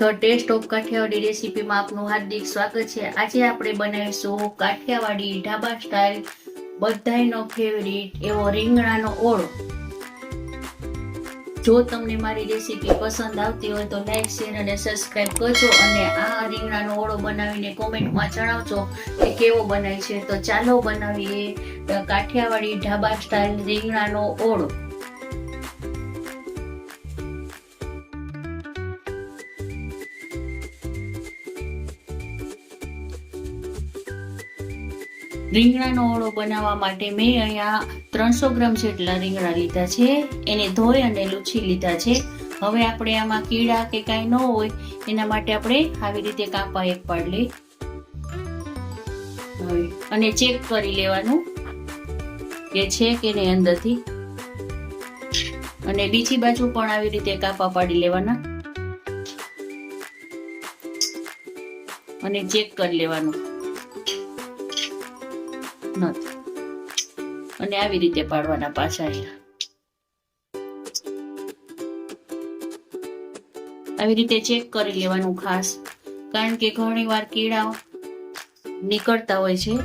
The taste of Kathiyawadi રેસીપીમાં આપનું હાર્દિક સ્વાગત છે. આજે આપણે બનાવીશું કાઠિયાવાડી ઢાબા સ્ટાઇલ બધાયનો ફેવરિટ એવો રીંગણાનો ઓળો. જો તમને મારી રેસીપી પસંદ આવતી હોય તો લાઈક શેર અને સબસ્ક્રાઇબ કરજો અને આ રીંગણાનો ઓળો બનાવીને કોમેન્ટમાં જણાવજો કે કેવો બનાય છે. તો ચાલો બનાવીએ કાઠિયાવાડી ઢાબા સ્ટાઇલ રીંગણાનો ઓળો. રીંગણાનો ઓળો બનાવવા માટે મેં અહીંયા ત્રણસો ગ્રામ જેટલા રીંગણા લીધા છે. એને ધોઈ અને લૂછી લીધા છે. હવે આપણે આમાં કીડા કે કાંઈ ન હોય, એના માટે આપણે આવી રીતે કાપા એક પાડલી હવે અને ચેક કરી લેવાનું કે છે કે નહીં અંદરથી. અને બીજી બાજુ પણ આવી રીતે કાપા પાડી લેવાના. અને ચેક કરી લેવાનું. નથી. અને આવી રીતે પાડવાના પાછા આવી રીતે ચેક કરી લેવાનું ખાસ. કારણ કે ઘણી વાર કીડા નીકળતા હોય છે.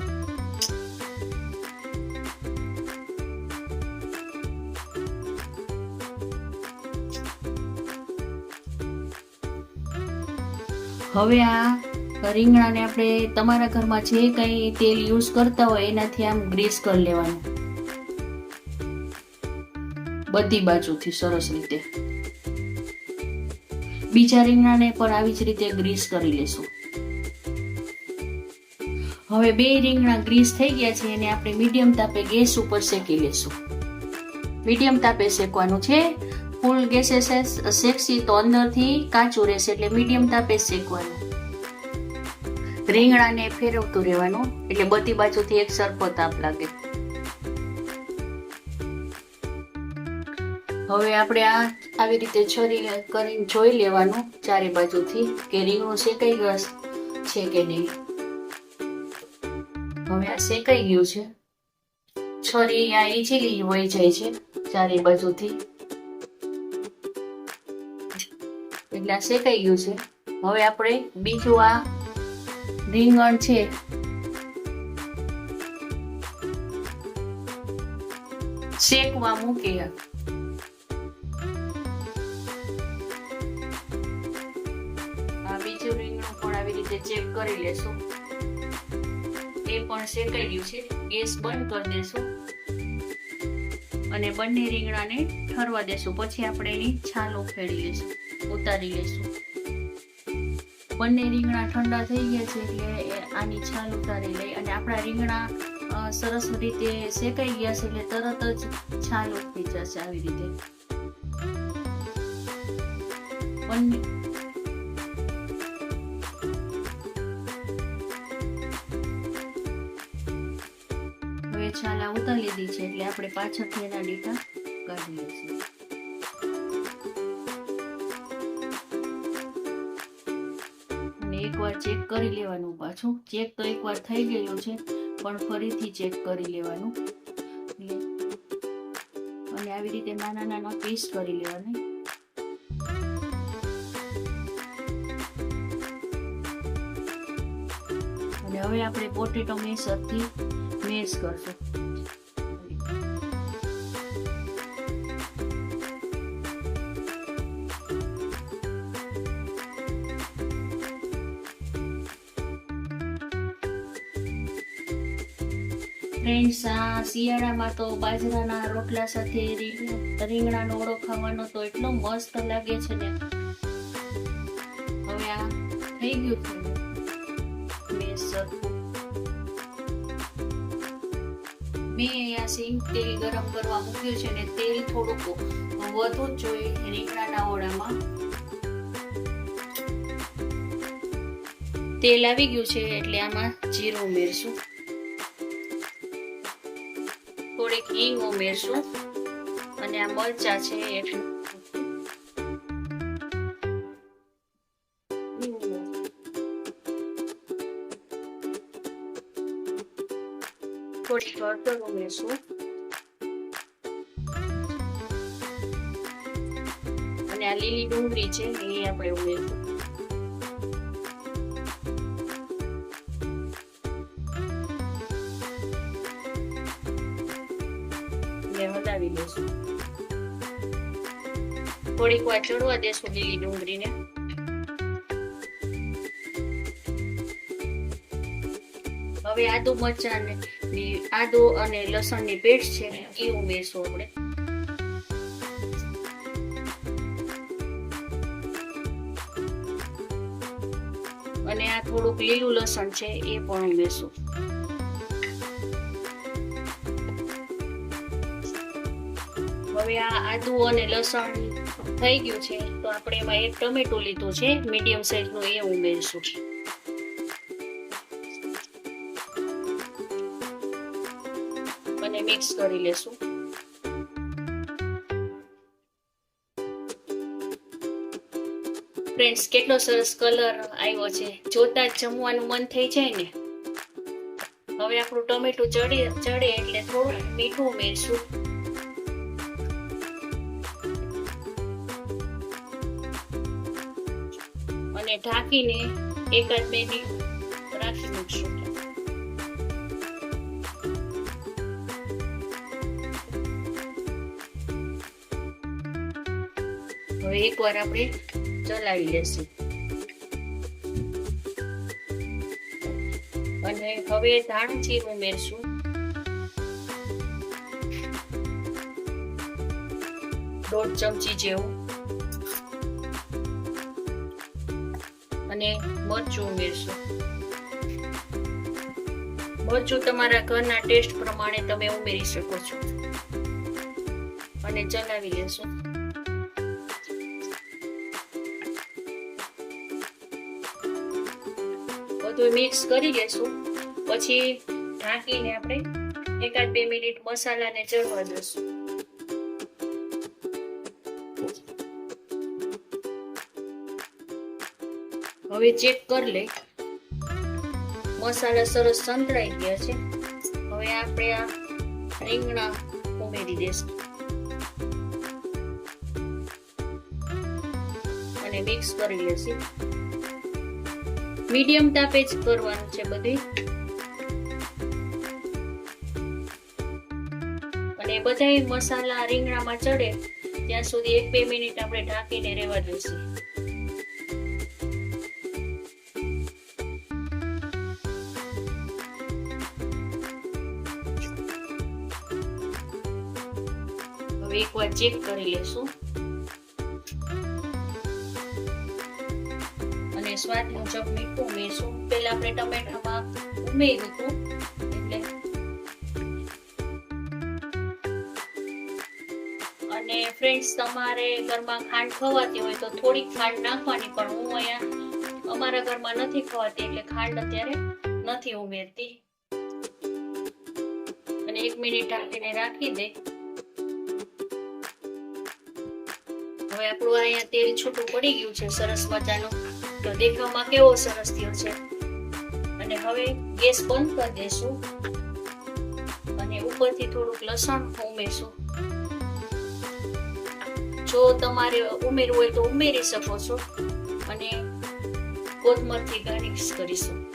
હવે આ રીંગણાને આપણે તમારા ઘરમાં જે કંઈ તેલ યુઝ કરતા હોય એનાથી આમ ગ્રીસ કરી લેવાનું. બધી બાજુથી સરસ રીતે. બીજા રીંગણાને પણ આવી જ રીતે ગ્રીસ કરી લેશું. હવે બે રીંગણા ગ્રીસ થઈ ગયા છે, એને આપણે મીડિયમ તાપે ગેસ ઉપર શેકી લેશું. મીડિયમ તાપે શેકવાનું છે, ફૂલ ગેસે શેકશી તો અંદરથી કાચું રહેશે એટલે મીડિયમ તાપે શેકવાનું. રીંગણાને ફેરવતું રહેવાનું, એટલે બધી બાજુથી એક સરખો તાપ લાગે. હવે આપણે આ આવી રીતે છરી કરીને જોઈ લેવાનું ચારે બાજુથી કે રીંગણું શેકાઈ ગયું છે કે નહીં. હવે આ શેકાઈ ગયું છે. છરી આ ઈજીલી વહી જાય છે ચારે બાજુથી. એટલે આ શેકાઈ ગયું છે. હવે આપણે બીજું આ રીંગણ છે. શેકવા મૂકીએ બીજું રીંગણું પણ આવી રીતે ચેક કરી લેશું. એ પણ શેકાઈ ગયું છે. ગેસ બંધ કરી દેશું. અને બંને રીંગણાને ઠરવા દેશું. પછી આપણે એની છાલ ઉખેડી લેશું. ઉતારી લેશું. બંને રીંગણા ઠંડા થઈ ગયા છે એટલે આની છાલ ઉતારી લઈ અને આપણા રીંગણા સરસ રીતે શેકાઈ ગયા છે એટલે તરત જ છાલ ઉઠી જશે આવી રીતે. બંને. છાલ ઉતારી લીધી છે એટલે આપણે પાછળથી એના ડીટા કાઢી લઈશું. એકવાર ચેક કરી લેવાનું. પાછું ચેક તો એકવાર થઈ ગયેલું છે, પણ ફરીથી ચેક કરી લેવાનું. અને આવી રીતે નાના નાના પીસ કરી લેવાની. અને હવે આપણે પોટેટો મેસરથી મેશ કરશું. ફ્રેન્ડ્સ આ શિયાળામાં તો બાજરાના રોટલા સાથે રીંગણાનો ઓળો ખાવાનો તો એટલો મસ્ત લાગે છે ને. હવે આ થઈ ગયું છે. મેં મેં અહીંયા સિંગ તેલ ગરમ કરવા મૂક્યું છે ને તેલ થોડુંક વધુ જ જોઈએ રીંગણાના ઓળામાં. તેલ આવી ગયું છે એટલે આમાં જીરું ઉમેરશું. થોડીક હિંગ ઉમેરશું અને આ મરચા છે એ થોડીક હળદર ઉમેરશું. અને આ લીલી ડુંગળી છે એ આપણે ઉમેરશું. દઈશું. થોડીક વાર ચડવા દેશું લીલી ડુંગળીને. હવે આદુ મરચાં આદુ અને લસણની પેસ્ટ છે એ ઉમેરશું આપણે. અને આ થોડુંક લીલું લસણ છે, એ પણ ઉમેરશું. હવે આ આદુ અને લસણ થઈ ગયું છે. તો આપણે એમાં એક ટમેટું લીધું છે. મીડિયમ સાઈઝનું એ ઉમેરશું. અને મિક્સ કરી લેશું. ફ્રેન્ડ્સ, કેટલો સરસ કલર આવ્યો છે. જોતા જ જમવાનું મન થઈ જાય ને. હવે આપણું ટમેટું ચડે ચડે એટલે થોડું મીઠું ઉમેરશું. અને ઢાંકીને એકાદ મિનિટ રાખી મૂકશું. હવે એકવાર આપણે ચલાવી લેશું. અને હવે ધાણા જીરું ઉમેરશું. દોઢ ચમચી જેવું. અને મરચું ઉમેરશું. મરચું તમારા ઘરના ટેસ્ટ પ્રમાણે તમે ઉમેરી શકો છો. અને ચલાવી લેશું. બધું મિક્સ કરી લેશું. પછી ઢાંકીને આપણે એકાદ બે મિનિટ મસાલાને ચડવા દઈશું. હવે ચેક કરી લે. મસાલા સરસ સંતળાઈ ગયા છે. હવે આપણે આ રીંગણા ઉમેરી દઈશું અને મિક્સ કરી લેશું. મીડિયમ તાપે જ કરવાનું છે બધી. અને બધા મસાલા રીંગણામાં ચડે, ત્યાં સુધી એક બે મિનિટ આપણે ઢાંકીને રહેવા દઈશું. એકવાર ચેક કરી લેશું. અને સ્વાદ મુજબ મીઠું ઉમેરશું. પેલા આપણે ટમેટામાં ઉમેર્યું હતું. એટલે અને ફ્રેન્ડ્સ તમારે ઘરમાં ખાંડ ખવાતી હોય તો થોડીક ખાંડ નાખવાની, પણ હું અહીંયા અમારા ઘરમાં નથી ખવાતી, એટલે ખાંડ અત્યારે નથી ઉમેરતી. અને એક મિનિટ આપીને રાખી દે. હવે આપણું અહીંયા તેલ છૂટું પડી ગયું છે, સરસ મજાનું. તો દેખાવમાં કેવો સરસ થયો છે. અને હવે ગેસ બંધ કરી દેશું. અને ઉપરથી થોડુંક લસણ ઉમેરશું. જો તમારે ઉમેરવું હોય તો ઉમેરી શકો છો. અને કોથમરથી ગાર્નિશ કરીશું.